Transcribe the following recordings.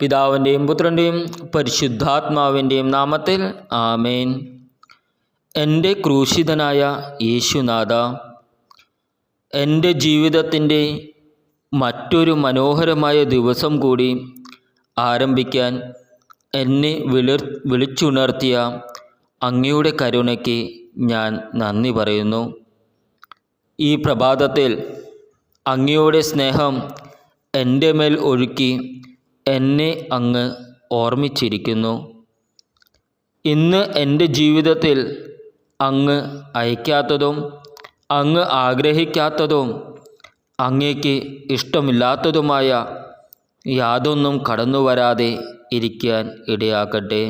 പിതാവിന്റെയും പുത്രന്റെയും പരിശുദ്ധാത്മാവിന്റെയും നാമത്തിൽ ആമേൻ. എന്റെ ക്രൂശിതനായ യേശുനാഥ എന്റെ ജീവിതത്തിന്റെ മറ്റൊരു മനോഹരമായ ദിവസം കൂടി ആരംഭിക്കാൻ എന്നെ വിളിർ വിളിച്ചുണർത്തിയ അങ്ങയുടെ കരുണയ്ക്ക് ഞാൻ നന്ദി പറയുന്നു. ഈ പ്രഭാതത്തിൽ അങ്ങയുടെ സ്നേഹം എന്റെ മേൽ ഒഴുക്കി എന്നെ അങ്ങ് ഓർമ്മിച്ചിരിക്കുന്നു. ഇന്ന് എന്റെ ജീവിതത്തിൽ അങ്ങ് അയക്കാത്തതും അങ്ങ് ആഗ്രഹിക്കാത്തതും അങ്ങേക്ക് ഇഷ്ടമില്ലാത്തതുമായ യാതൊന്നും കടന്നു വരാതെ ഇരിക്കാൻ ഇടയാക്കട്ടെ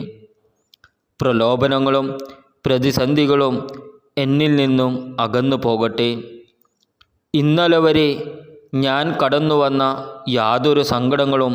പ്രലോഭനങ്ങളും പ്രതിസന്ധികളും എന്നിൽ നിന്നും അകന്നു പോകട്ടെ. ഇന്നലെ വരെ ഞാൻ കടന്നു വന്ന യാതൊരു സങ്കടങ്ങളും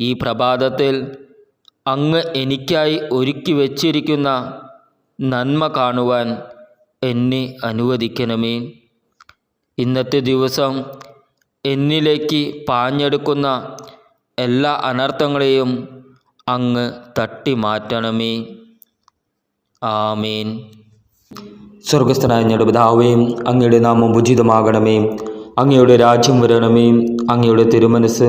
ഈ പ്രഭാതത്തിൽ അങ്ങ് എനിക്കായി ഒരുക്കി വച്ചിരിക്കുന്ന നന്മ കാണുവാൻ എന്നെ അനുവദിക്കണമേ. ഇന്നത്തെ ദിവസം എന്നിലേക്ക് പാഞ്ഞെടുക്കുന്ന എല്ലാ അനർത്ഥങ്ങളെയും അങ്ങ് തട്ടി മാറ്റണമേ ആമേൻ. സ്വർഗസ്ഥനായ ഞങ്ങളുടെ പിതാവേ അങ്ങയുടെ നാമം ഉചിതമാകണമേ. അങ്ങയുടെ രാജ്യം വരണമേ. അങ്ങയുടെ തിരുമനസ്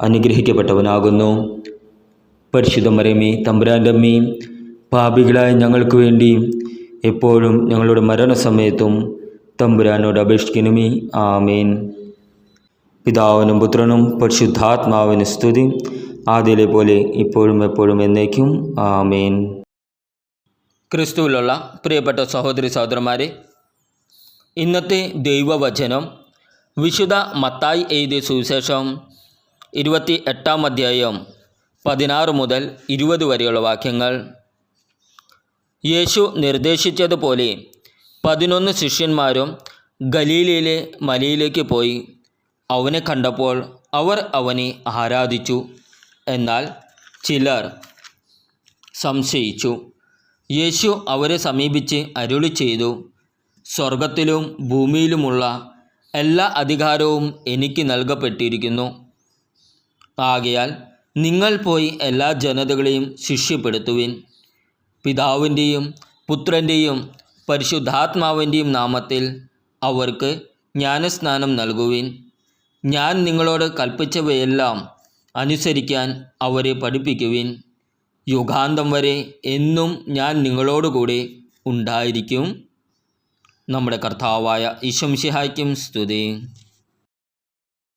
അനുഗ്രഹിക്കപ്പെട്ടവനാകുന്നു. പരിശുദ്ധ മരമേ തമ്പുരാന്റെ അമ്മയും പാപികളായ ഞങ്ങൾക്ക് വേണ്ടി എപ്പോഴും ഞങ്ങളുടെ മരണസമയത്തും തമ്പുരാനോട് അപേക്ഷിക്കണമേ. ആമേൻ. പിതാവിനും പുത്രനും പരിശുദ്ധാത്മാവിന് സ്തുതി. ആദ്യയിലെ പോലെ ഇപ്പോഴും എപ്പോഴും എന്നേക്കും. ആമേൻ. ക്രിസ്തുവിലുള്ള പ്രിയപ്പെട്ട സഹോദരി സഹോദരന്മാരെ ഇന്നത്തെ ദൈവവചനം വിശുദ്ധ മത്തായി എഴുതിയ സുവിശേഷം ഇരുപത്തി എട്ടാം അധ്യായം പതിനാറ് മുതൽ ഇരുപത് വരെയുള്ള വാക്യങ്ങൾ. യേശു നിർദ്ദേശിച്ചതുപോലെ പതിനൊന്ന് ശിഷ്യന്മാരും ഗലീലയിലെ മലയിലേക്ക് പോയി. അവനെ കണ്ടപ്പോൾ അവർ അവനെ ആരാധിച്ചു എന്നാൽ ചിലർ സംശയിച്ചു. യേശു അവരെ സമീപിച്ച് അരുളി ചെയ്തു സ്വർഗത്തിലും ഭൂമിയിലുമുള്ള എല്ലാ അധികാരവും എനിക്ക് നൽകപ്പെട്ടിരിക്കുന്നു. ആകയാൽ നിങ്ങൾ പോയി എല്ലാ ജനതകളെയും ശിഷ്യപ്പെടുത്തുവിൻ. പിതാവിന്റെയും പുത്രന്റെയും പരിശുദ്ധാത്മാവിന്റെയും നാമത്തിൽ അവർക്ക് ജ്ഞാനസ്നാനം നൽകുവിൻ. ഞാൻ നിങ്ങളോട് കൽപ്പിച്ചവയെല്ലാം അനുസരിക്കാൻ അവരെ പഠിപ്പിക്കുവിൻ. യുഗാന്തം വരെ എന്നും ഞാൻ നിങ്ങളോടുകൂടെ ഉണ്ടായിരിക്കും. നമ്മുടെ കർത്താവായ ഈശംഷിഹായ്ക്കും സ്തുതി.